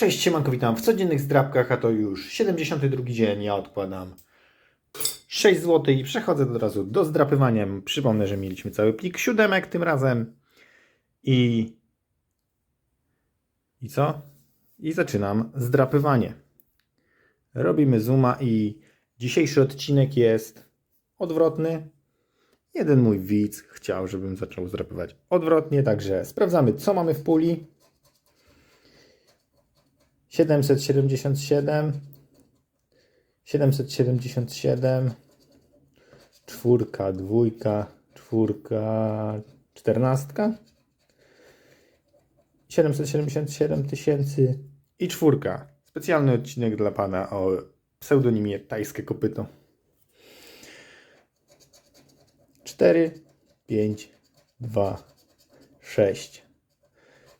Cześć, siemanko, witam w codziennych zdrabkach, a to już 72 dzień. Ja odkładam 6 zł i przechodzę od razu do zdrapywania. Przypomnę, że mieliśmy cały plik siódemek tym razem. I... I co? I zaczynam zdrapywanie. Robimy zooma i dzisiejszy odcinek jest odwrotny. Jeden mój widz chciał, żebym zaczął zdrapywać odwrotnie, także sprawdzamy, co mamy w puli. 777 777 czwórka, dwójka, czwórka, czternastka 777 tysięcy i czwórka. Specjalny odcinek dla Pana o pseudonimie Tajskie Kopyto. 4, 5, 2, 6,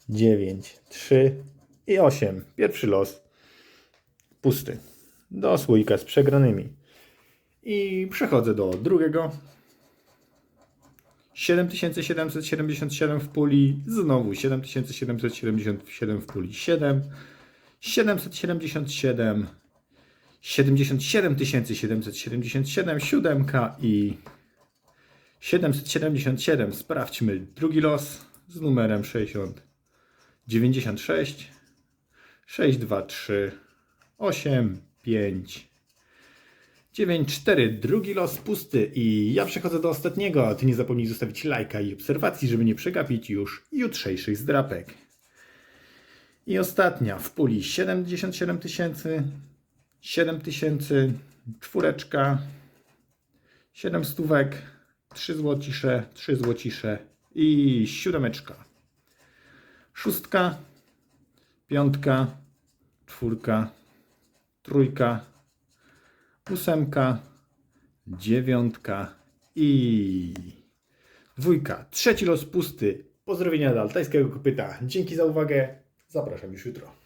9, 3 i 8. Pierwszy los pusty. Do słoika z przegranymi. I przechodzę do drugiego. 7777 w puli, znowu 7777 w puli 7, 777, 77 777 siódemka i 777. Sprawdźmy drugi los z numerem 60 96 6 2 3 8 5 9 4. Drugi los pusty i ja przechodzę do ostatniego. Ty nie zapomnij zostawić lajka i obserwacji, żeby nie przegapić już jutrzejszych zdrapek. I ostatnia w puli 77 tysięcy, 7 tysięcy, czwóreczka, 7 stówek, 3 złocisze, 3 złocisze i siódemeczka. Szóstka, piątka, czwórka, trójka, ósemka, dziewiątka i dwójka. Trzeci los pusty. Pozdrowienia dla altajskiego kopyta. Dzięki za uwagę. Zapraszam już jutro.